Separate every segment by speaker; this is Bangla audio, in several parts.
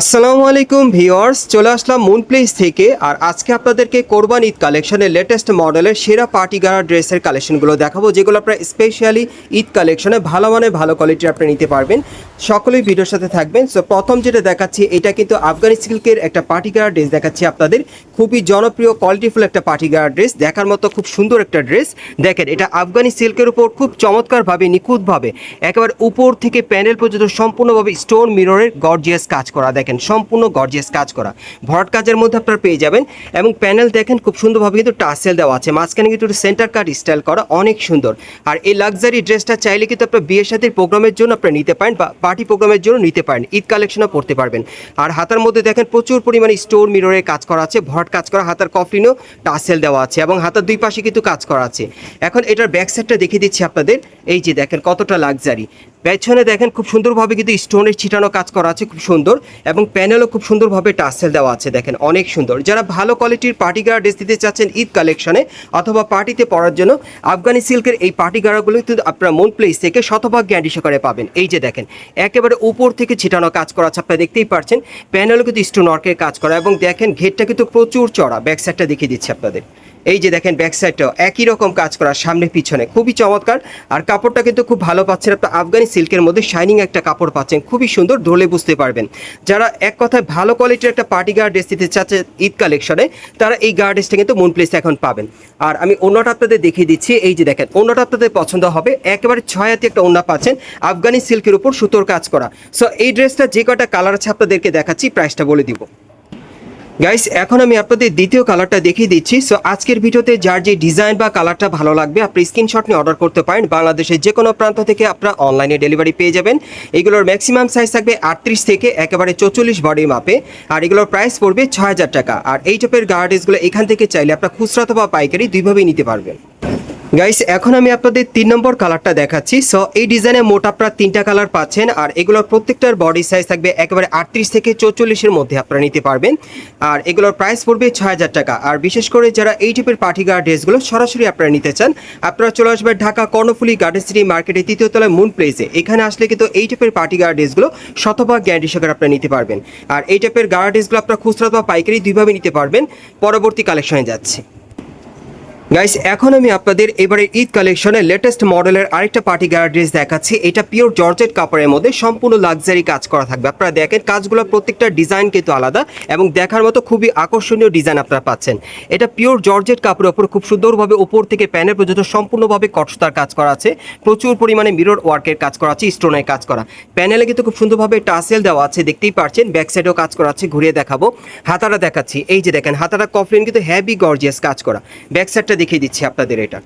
Speaker 1: আসসালামু আলাইকুম ভিওয়ার্স চলে আসলাম মুন প্লেস থেকে, আর আজকে আপনাদেরকে কোরবান ঈদ কালেকশনের লেটেস্ট মডেলের সেরা পার্টি গাড়া ড্রেসের কালেকশনগুলো দেখাবো, যেগুলো আপনারা স্পেশালি ঈদ কালেকশনে ভালো মানে ভালো কোয়ালিটির আপনি নিতে পারবেন। সকলেই ভিডিওর সাথে থাকবেন। সো প্রথম যেটা দেখাচ্ছি, এটা কিন্তু আফগানি সিল্কের একটা পার্টি গাড়া ড্রেস দেখাচ্ছি আপনাদের। খুবই জনপ্রিয় কোয়ালিটিফুল একটা পার্টি গাড়া ড্রেস, দেখার মতো খুব সুন্দর একটা ড্রেস। দেখেন, এটা আফগানি সিল্কের উপর খুব চমৎকারভাবে, নিখুঁতভাবে, একেবারে উপর থেকে প্যানেল পর্যন্ত সম্পূর্ণভাবে স্টোন মিররের গর্জিয়াস কাজ করা, দেখেন, সম্পূর্ণ গর্জিয়াস কাজ করা। ভরাট কাজের মধ্যে আপনারা পেয়ে যাবেন এবং প্যানেল দেখেন খুব সুন্দরভাবে কিন্তু টাসেল দেওয়া আছে। মাঝখানে কিন্তু সেন্টার কাট স্টাইল করা, অনেক সুন্দর। আর এই লাক্সারি ড্রেসটা চাইলে কিন্তু আপনার বিয়ের সাথে প্রোগ্রামের জন্য আপনারা নিতে পারেন বা পার্টি প্রোগ্রামের জন্য নিতে পারেন। ঈদ কালেকশনও পড়তে পারবেন। আর হাতার মধ্যে দেখেন প্রচুর পরিমাণে স্টোর মিররের কাজ করা আছে, ভরাট কাজ করা, হাতার কফলিনও টাসেল দেওয়া আছে এবং হাতার দুই পাশে কিন্তু কাজ করা আছে। এখন এটার ব্যাক সাইডটা দেখিয়ে দিচ্ছি আপনাদের। এই যে দেখেন কতটা লাক্সারি পেছনে দেখেন খুব সুন্দরভাবে কিন্তু স্টোনের ছিটানো কাজ করা আছে, খুব সুন্দর, এবং প্যানেলও খুব সুন্দরভাবে টাসেল দেওয়া আছে, দেখেন, অনেক সুন্দর। যারা ভালো কোয়ালিটির পার্টি গাড়া ড্রেস দিতে চাচ্ছেন ঈদ কালেকশনে অথবা পার্টিতে পরার জন্য, আফগানি সিল্কের এই পার্টি গাড়াগুলো কিন্তু আপনারা মন প্লেস থেকে শতভাগ গ্যারান্টি সহকারে পাবেন। এই যে দেখেন, একেবারে উপর থেকে ছিটানো কাজ করা আছে, আপনারা দেখতেই পারছেন প্যানেলও কিন্তু স্টোন ওয়ার্কের কাজ করা, এবং দেখেন, ঘেরটা কিন্তু প্রচুর চড়া ব্যাক সাইডটা দেখিয়ে দিচ্ছে আপনাদের। এই যে দেখেন ব্যাক সাইডটাও একই রকম কাজ করা সামনে পিছনে, খুবই চমৎকার। আর কাপড়টা কিন্তু খুব ভালো পাচ্ছেন আপনার আফগানি সিল্কের মধ্যে শাইনিং একটা কাপড় পাচ্ছেন, খুবই সুন্দর ধরলে বুঝতে পারবেন। যারা এক কথায় ভালো কোয়ালিটির একটা পার্টি গার্ড ড্রেস দিতে চাচ্ছে ঈদ কালেকশনে তারা এই গার্ড ড্রেসটা কিন্তু মন প্লেসে এখন পাবেন। আর আমি অন্যটা আপনাদের দেখিয়ে দিচ্ছি, এই যে দেখেন অন্যটা আপনাদের পছন্দ হবে, একেবারে ছয় হাতে একটা অন্য পাচ্ছেন, আফগানি সিল্কের উপর সুতোর কাজ করা। সো এই ড্রেসটা যে কটা কালার আছে আপনাদেরকে দেখাচ্ছি প্রাইসটা বলে দিব। গাইস এখন আমি আপনাদের দ্বিতীয় কালারটা দেখিয়ে দিচ্ছি। সো আজকের ভিডিওতে যার যে ডিজাইন বা কালারটা ভালো লাগবে, আপনি স্ক্রিনশট নিয়ে অর্ডার করতে পারেন। বাংলাদেশের যে কোনো প্রান্ত থেকে আপনারা অনলাইনে ডেলিভারি পেয়ে যাবেন। এগুলোর ম্যাক্সিমাম সাইজ থাকবে আটত্রিশ থেকে একেবারে চৌচল্লিশ বডি মাপে আর এগুলোর প্রাইস পড়বে ছ হাজার টাকা। আর এই টাইপের গার্ডেসগুলো এখান থেকে চাইলে আপনারা খুচরা অথবা পাইকারি দুইভাবেই নিতে পারবেন। গাইস এখন আমি আপনাদের তিন নম্বর কালারটা দেখাচ্ছি। সো এই ডিজাইনে মোট আপনারা তিনটা কালার পাচ্ছেন আর এগুলোর প্রত্যেকটার বডি সাইজ থাকবে একেবারে আটত্রিশ থেকে চৌচল্লিশের মধ্যে আপনারা নিতে পারবেন। আর এগুলোর প্রাইস পড়বে ছয় হাজার টাকা। আর বিশেষ করে যারা এই টাইপের পার্টি গার্ড ড্রেসগুলো সরাসরি আপনারা নিতে চান, আপনারা চলে আসবেন ঢাকা কর্ণফুলি গার্ডেন সিটি মার্কেটে তৃতীয় তলায় মুন প্লেসে এখানে আসলে কিন্তু এই টাইপের পার্টি গার্ড ড্রেসগুলো শতভাগ গ্যারান্টি সহকারে আপনারা নিতে পারবেন। আর এই টাইপের গার্ড ড্রেসগুলো আপনারা খুচরা বা পাইকারি দুইভাবে নিতে পারবেন। পরবর্তী কালেকশনে যাচ্ছে। গাইস এখন আমি আপনাদের এবারে ঈদ কালেকশনের লেটেস্ট মডেলের আরেকটা পার্টি গার্ড ড্রেস দেখাচ্ছি। এটা পিওর জর্জেট কাপড়ের মধ্যে সম্পূর্ণ লাক্সারি কাজ করা থাকবে। আপনারা দেখেন কাজগুলো প্রত্যেকটা ডিজাইন কিন্তু আলাদা এবং দেখার মতো খুবই আকর্ষণীয় ডিজাইন আপনারা পাচ্ছেন। এটা পিওর জর্জেট কাপড়ের ওপর খুব সুন্দরভাবে উপর থেকে প্যানেল পর্যন্ত সম্পূর্ণভাবে কটসতার কাজ করা আছে। প্রচুর পরিমাণে মিরর ওয়ার্কের কাজ করা আছে স্টোনের কাজ করা। প্যানেলে কিন্তু খুব সুন্দরভাবে টাসেল দেওয়া আছে, দেখতেই পারছেন ব্যাক সাইডেও কাজ করা আছে, ঘুরিয়ে দেখাবো। হাতাটা দেখাচ্ছি। এই যে দেখেন, হাতাটা কফলিন কিন্তু হ্যাভি গর্জিয়াস কাজ করা। ব্যাক সাইডটা দেখিয়ে দিচ্ছি আপনাদের এটা।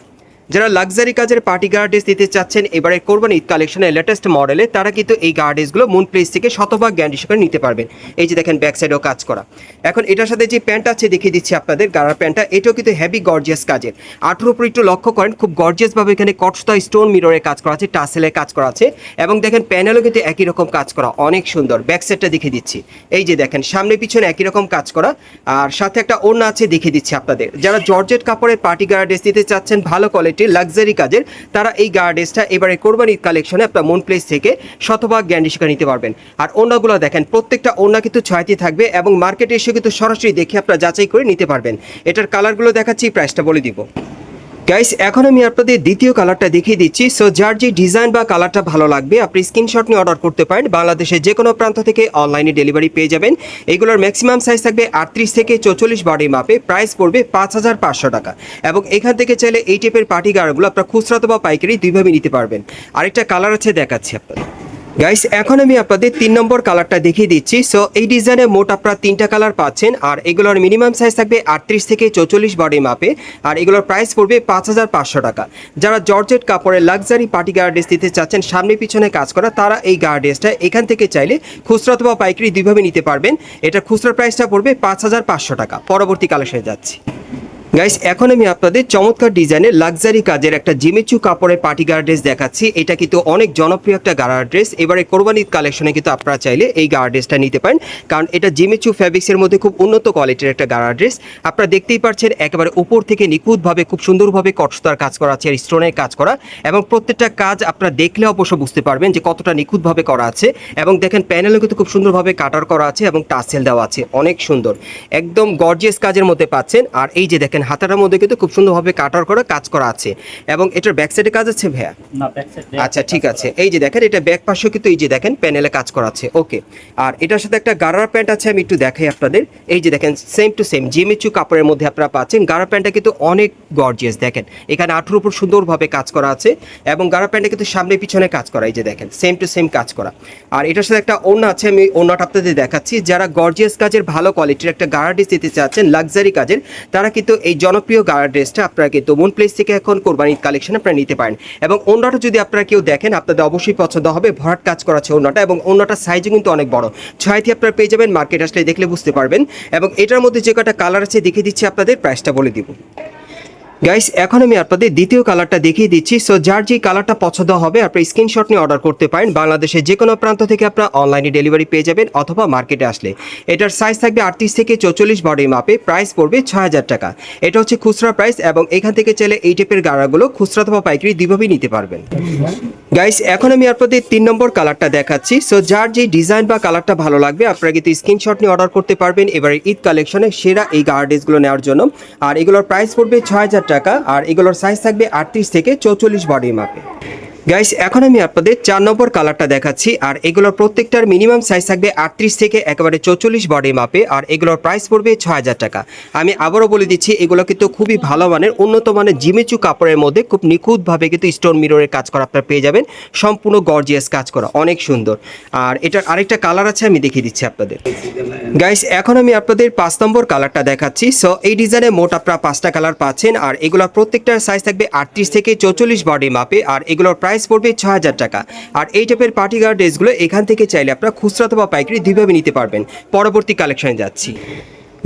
Speaker 1: যারা লাক্সারি কাজের পার্টি গার্ডেস দিতে চাচ্ছেন, এবারে কোরবান ঈদ কালেকশনের লেটেস্ট মডেলে তারা কিন্তু এই গার্ডেসগুলো মুন প্লেস থেকে শতভাগ গ্যারান্টি সহকারে নিতে পারবেন। এই যে দেখেন ব্যাক সাইডেও কাজ করা। এখন এটার সাথে যে প্যান্ট আছে, দেখিয়ে দিচ্ছি আপনাদের গাড়ার প্যান্টটা এটাও কিন্তু হেভি গর্জিয়াস কাজের। আঠের উপর একটু লক্ষ্য করেন, খুব গর্জিয়াসভাবে এখানে কটসতা স্টোন মিররের কাজ করা আছে টাসেলের কাজ করা আছে, এবং দেখেন প্যানেলও কিন্তু একই রকম কাজ করা, অনেক সুন্দর। ব্যাক সাইডটা দেখিয়ে দিচ্ছি। এই যে দেখেন, সামনে পিছনে একই রকম কাজ করা, আর সাথে একটা ওড়না আছে, দেখিয়ে দিচ্ছি আপনাদের। যারা জর্জেট কাপড়ের পার্টি গার্ডেস দিতে চাচ্ছেন, ভালো কোয়ালিটির লাক্সারি কাজের, তারা এই গার্ডেসটা এবারে কোরবানির কালেকশনে আপনার মন প্লেস থেকে শতভাগ গ্যান্ডি শিক্ষা নিতে পারবেন। আর ওনাগুলো দেখেন, প্রত্যেকটা ওনা কিন্তু ছয়টি থাকবে এবং মার্কেটে এসে কিন্তু সরাসরি দেখে আপনারা যাচাই করে নিতে পারবেন। এটার কালারগুলো দেখাচ্ছি প্রাইসটা বলে দিব। গাইস এখন আমি আপনাদের দ্বিতীয় কালারটা দেখিয়ে দিচ্ছি। সো যার যে ডিজাইন বা কালারটা ভালো লাগবে, আপনি স্ক্রিনশট নিয়ে অর্ডার করতে পারেন। বাংলাদেশের যে কোনো প্রান্ত থেকে অনলাইনে ডেলিভারি পেয়ে যাবেন। এগুলোর ম্যাক্সিমাম সাইজ থাকবে আটত্রিশ থেকে চৌচল্লিশ বডি মাপে প্রাইস পড়বে পাঁচ হাজার পাঁচশো টাকা। এবং এখান থেকে চাইলে এই টাইপের পার্টি গাড়গুলো আপনার খুচরা বা পাইকারি দুইভাবে নিতে পারবেন। আরেকটা কালার আছে দেখাচ্ছি আপনাদের। গাইস এখন আমি আপনাদের তিন নম্বর কালারটা দেখিয়ে দিচ্ছি। সো এই ডিজাইনে মোট আপনারা তিনটা কালার পাচ্ছেন, আর এগুলোর মিনিমাম সাইজ থাকবে আটত্রিশ থেকে চৌচল্লিশ বডি মাপে, আর এগুলোর প্রাইস পড়বে পাঁচ হাজার পাঁচশো টাকা। যারা জর্জেট কাপড়ের লাক্সারি পার্টি গার্ডেস দিতে চাচ্ছেন, সামনে পিছনে কাজ করা, তারা এই গার্ডেসটা এখান থেকে চাইলে খুচরা অথবা পাইকারি দুইভাবে নিতে পারবেন। এটা খুচরা প্রাইসটা পড়বে পাঁচ হাজার পাঁচশো টাকা। পরবর্তী কালেকশনে যাচ্ছি। গাইস এখন আমি আপনাদের চমৎকার ডিজাইনের লাক্সারি কাজের একটা জিমিচু কাপড়ের পার্টি গার্ড ড্রেস দেখাচ্ছি। এটা কিন্তু অনেক জনপ্রিয় একটা গার্ড ড্রেস এবারে কোরবানির কালেকশনে কিন্তু আপনারা চাইলে এই গার্ড ড্রেসটা নিতে পারেন। কারণ এটা জিমিচু ফ্যাব্রিক্সের মধ্যে খুব উন্নত কোয়ালিটির একটা গার্ড ড্রেস আপনারা দেখতেই পাচ্ছেন, একেবারে উপর থেকে নিখুঁতভাবে, খুব সুন্দরভাবে কটসতার কাজ করা আছে, আর স্টোনের কাজ করা। এবং প্রত্যেকটা কাজ আপনারা দেখলে অবশ্য বুঝতে পারবেন যে কতটা নিখুঁতভাবে করা আছে। এবং দেখেন প্যানেলও কিন্তু খুব সুন্দরভাবে কাটার করা আছে এবং টাসেল দেওয়া আছে। অনেক সুন্দর। একদম গর্জিয়াস কাজের মধ্যে পাচ্ছেন। আর এই যে দেখেন হাতাটার মধ্যে কিন্তু খুব সুন্দরভাবে কাটার করা কাজ করা আছে। এবং এটার ব্যাক সাইডে কাজ আছে ভাইয়া?
Speaker 2: না ব্যাক সাইড
Speaker 1: আচ্ছা ঠিক আছে। এই যে দেখেন এটা ব্যাক পাশেও কিন্তু এই যে দেখেন প্যানেলে কাজ করা আছে। ওকে আর এটার সাথে একটা গারার প্যান্ট আছে আমি একটু দেখাই আপনাদের। এই যে দেখেন সেম টু সেম জিমিচু কাপড়ের মধ্যে আপনারা পাচ্ছেন। গারার প্যান্টটা কিন্তু অনেক গর্জিয়াস দেখেন। এখানে আঠুর উপর সুন্দরভাবে কাজ করা আছে এবং গারার প্যান্টে কিন্তু সামনে পিছনে কাজ করা এই যে দেখেন সেম টু সেম কাজ করা। আর এটার সাথে একটা ওড়না আছে আমি ওড়নাটা আপনাদের দেখাচ্ছি। যারা গর্জিয়াস কাজের ভালো কোয়ালিটির একটা গাড়া ড্রেস দিতে চাচ্ছেন লাক্সারি কাজের তারা কিন্তু এই জনপ্রিয় গাড়া ড্রেসটা আপনারা কিন্তু মুন প্লেস থেকে এখন কোরবানির কালেকশন আপনারা নিতে পারেন। এবং অন্যটা যদি আপনারা কেউ দেখেন, আপনাদের অবশ্যই পছন্দ হবে। ভরাট কাজ করা আছে ওড়নাটা এবং অন্যটা সাইজও কিন্তু অনেক বড়। ছয়টি আপনারা পেয়ে যাবেন মার্কেট আসলে দেখলে বুঝতে পারবেন। এবং এটার মধ্যে যে কটা কালার আছে দেখে দিচ্ছি আপনাদের প্রাইসটা বলে দিব। গাইস এখন আমি আপনাদের দ্বিতীয় কালারটা দেখিয়ে দিচ্ছি। সো যার যে কালারটা পছন্দ হবে, আপনার স্ক্রিনশট নিয়ে অর্ডার করতে পারেন। বাংলাদেশের যে কোনো প্রান্ত থেকে আপনারা অনলাইনে ডেলিভারি পেয়ে যাবেন অথবা মার্কেটে আসলে। এটার সাইজ থাকবে আটত্রিশ থেকে চৌচল্লিশ বডি মাপে প্রাইস পড়বে ছয় হাজার টাকা। এটা হচ্ছে খুচরা প্রাইস এবং এখান থেকে চাইলে এই টাইপের গাড়াগুলো খুচরা অথবা পাইকারি দুইভাবেই নিতে পারবেন। গাইস এখন আমি আপনাদের তিন নম্বর কালারটা দেখাচ্ছি। সো যার যে ডিজাইন বা কালারটা ভালো লাগবে, আপনারা কিন্তু স্ক্রিনশট নিয়ে অর্ডার করতে পারবেন। এবারে ঈদ কালেকশনে সেরা এই গার্ডেসগুলো নেওয়ার জন্য। আর এগুলোর প্রাইস পড়বে ছয় হাজার টাকা আর এগুলোর সাইজ থাকবে আটত্রিশ থেকে চৌচল্লিশ বডির মাপে গাইস এখন আমি আপনাদের চার নম্বর কালারটা দেখাচ্ছি, আর এগুলোর প্রত্যেকটার মিনিমাম সাইজ থাকবে আটত্রিশ থেকে একেবারে চৌচল্লিশ বডি মাপে, আর এগুলোর প্রাইস পড়বে ছয় হাজার টাকা। আমি আবারও বলে দিচ্ছি, এগুলো কিন্তু খুবই ভালো মানের, উন্নত মানের জিমেচু কাপড়ের মধ্যে খুব নিখুঁতভাবে কিন্তু স্টোন মিররের কাজ করা আপনারা পেয়ে যাবেন, সম্পূর্ণ গর্জিয়াস কাজ করা, অনেক সুন্দর। আর এটার আরেকটা কালার আছে, আমি দেখিয়ে দিচ্ছি আপনাদের। গাইস এখন আমি আপনাদের পাঁচ নম্বর কালারটা দেখাচ্ছি সো এই ডিজাইনে মোট আপনারা পাঁচটা কালার পাচ্ছেন, আর এগুলোর প্রত্যেকটার সাইজ থাকবে আটত্রিশ থেকে চৌচল্লিশ বডি মাপে, আর এগুলোর প্রাইস পড়বে ছ হাজার টাকা। আর এই টাইপের পার্টি গার্ড ড্রেসগুলো এখান থেকে চাইলে আপনারা খুচরা অথবা পাইকারি দুইভাবে নিতে পারবেন। পরবর্তী কালেকশনে যাচ্ছি।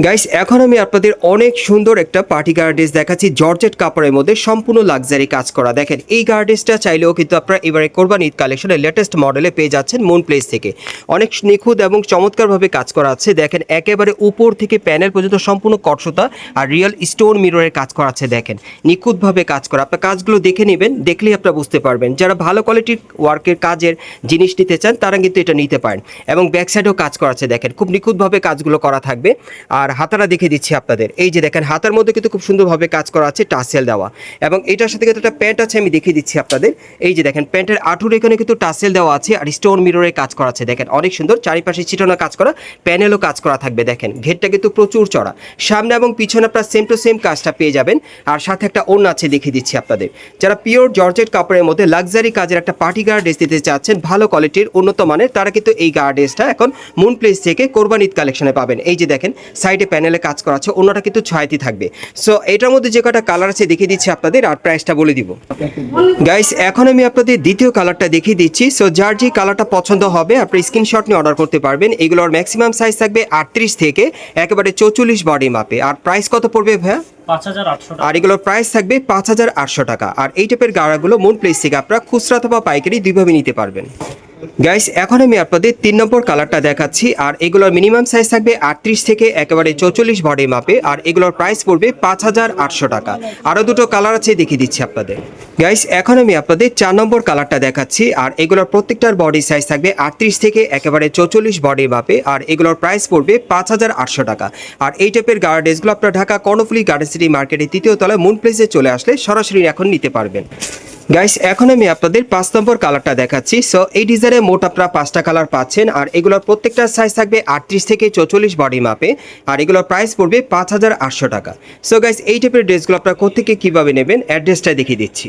Speaker 1: গাইস এখন আমি আপনাদের অনেক সুন্দর একটা পার্টি গার্ডেস দেখাচ্ছি। জর্জেট কাপড়ের মধ্যে সম্পূর্ণ লাক্সারি কাজ করা। দেখেন, এই গার্ডেসটা চাইলেও কিন্তু আপনারা এবারে কোরবান ঈদ কালেকশনের লেটেস্ট মডেলে পেয়ে যাচ্ছেন মুন প্লেস থেকে। অনেক নিখুঁত এবং চমৎকারভাবে কাজ করা আছে। দেখেন, একেবারে উপর থেকে প্যানেল পর্যন্ত সম্পূর্ণ কটসতা আর রিয়েল স্টোন মিররের কাজ করা আছে। দেখেন, নিখুঁতভাবে কাজ করা। আপনার কাজগুলো দেখে নেবেন, দেখলেই আপনারা বুঝতে পারবেন। যারা ভালো কোয়ালিটির ওয়ার্কের কাজের জিনিস নিতে চান, তারা কিন্তু এটা নিতে পারেন। এবং ব্যাক সাইডেও কাজ করা আছে। দেখেন, খুব নিখুঁতভাবে কাজগুলো করা থাকবে। আর হাতাটা দেখে দিচ্ছি আপনাদের। এই যে দেখেন, হাতার মধ্যে কিন্তু খুব সুন্দরভাবে কাজ করা আছে টাসেল দেওয়া। এবং এটার সাথে কিন্তু একটা প্যান্ট আছে, আমি দেখিয়ে দিচ্ছি আপনাদের। এই যে দেখেন, প্যান্টের আঠুর এখানে কিন্তু টাসেল দেওয়া আছে আর স্টোন মিররের কাজ করা আছে। দেখেন, অনেক সুন্দর। চারিপাশে ছিটানো কাজ করা, প্যানেলও কাজ করা থাকবে, দেখেন। ঘেরটা কিন্তু প্রচুর চড়া। সামনে এবং পিছনে আপনার সেম টু সেম কাজটা পেয়ে যাবেন। আর সাথে একটা ওড়না আছে, দেখিয়ে দিচ্ছি আপনাদের। যারা পিওর জর্জেট কাপড়ের মধ্যে লাক্সারি কাজের একটা পার্টি গার্ড ড্রেস দিতে চাচ্ছেন, ভালো কোয়ালিটির উন্নত মানের, তারা কিন্তু এই গার্ড ড্রেসটা এখন মুন প্লেস থেকে কোরবান কালেকশনে পাবেন। এই যে দেখেন সাইডে প্যানেলে কাজ করা আছে অন্যটা কিন্তু ছয়টি থাকবে। সো এটার মধ্যে যে কটা কালার আছে দেখিয়ে দিচ্ছি আপনাদের আর প্রাইসটা বলে দিব। গাইস এখন আমি আপনাদের দ্বিতীয় কালারটা দেখিয়ে দিচ্ছি। সো যার যে কালারটা পছন্দ হবে আপনি স্ক্রিনশট নিয়ে অর্ডার করতে পারবেন। এগুলোর ম্যাক্সিমাম সাইজ থাকবে আটত্রিশ থেকে একেবারে চৌচল্লিশ বডি মাপে আর প্রাইস কত পড়বে ভাইয়া? আর এগুলোর প্রাইস থাকবে পাঁচ হাজার আটশো টাকা। আর এই টাইপের গাড়াগুলো মুন প্লেস থেকে আপনারা খুচরা অথবা পাইকারি দুইভাবে নিতে পারবেন। গাইস এখন আমি আপনাদের তিন নম্বর কালারটা দেখাচ্ছি, আর এগুলোর মিনিমাম সাইজ থাকবে আটত্রিশ থেকে একেবারে চৌচল্লিশ বডি মাপে আর এগুলোর প্রাইস পড়বে পাঁচ হাজার আটশো টাকা। আরও দুটো কালার আছে, দেখিয়ে দিচ্ছি আপনাদের। গাইস এখন আমি আপনাদের চার নম্বর কালারটা দেখাচ্ছি, আর এগুলোর প্রত্যেকটার বডি সাইজ থাকবে আটত্রিশ থেকে একেবারে চৌচল্লিশ বডি মাপে আর এগুলোর প্রাইস পড়বে পাঁচ হাজার আটশো টাকা। আর এই টাইপের গার্ডেসগুলো আপনার ঢাকা কর্ণফুলি গার্ডেন সিটি মার্কেটের তৃতীয় তলায় মুন প্লেসে চলে আসলে সরাসরি এখন নিতে পারবেন। গাইস এখন আমি আপনাদের পাঁচ নম্বর কালারটা দেখাচ্ছি। সো এই ডিজাইনে মোট আপনারা পাঁচটা কালার পাচ্ছেন, আর এগুলোর প্রত্যেকটা সাইজ থাকবে আটত্রিশ থেকে চৌচল্লিশ বডি মাপে আর এগুলোর প্রাইস পড়বে পাঁচ হাজার আটশো টাকা। সো গাইস এই টাইপের ড্রেসগুলো আপনারা কোথেকে কীভাবে নেবেন? অ্যাড্রেসটা দেখিয়ে দিচ্ছি।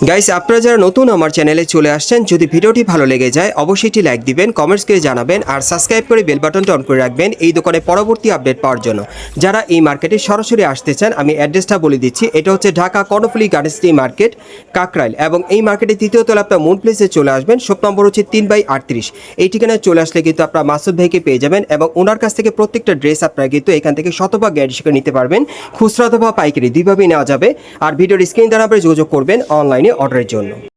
Speaker 1: গাইস আপনারা যারা নতুন আমার চ্যানেলে চলে আসছেন, যদি ভিডিওটি ভালো লেগে যায়, অবশ্যই একটি লাইক দিবেন কমেন্টস করে জানাবেন, আর সাবস্ক্রাইব করে বেল বাটনটা অন করে রাখবেন এই দোকানে পরবর্তী আপডেট পাওয়ার জন্য। যারা এই মার্কেটে সরাসরি আসতে চান, আমি অ্যাড্রেসটা বলে দিচ্ছি, এটা হচ্ছে ঢাকা কর্ণফুলি গার্ডেন্সটি মার্কেট কাকরাইল। এবং এই মার্কেটের তৃতীয় তলা আপনার মুন প্লেসে চলে আসবেন শপ নম্বর হচ্ছে তিন বাই আটত্রিশ। এই ঠিকানায় চলে আসলে কিন্তু আপনারা মাসুদ ভাইকে পেয়ে যাবেন এবং ওনার কাছ থেকে প্রত্যেকটা ড্রেস আপনারা কিন্তু এখান থেকে শতভাগ গ্যারেন্টি নিতে পারবেন। খুচরা অথবা পাইকারি দুইভাবেই নেওয়া যাবে। আর ভিডিওর স্ক্রিন দ্বারা আপনি যোগাযোগ করবেন অনলাইনে অর্ডারের জন্য।